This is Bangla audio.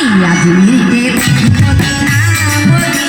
তাই আজ মৃতে থাকিব না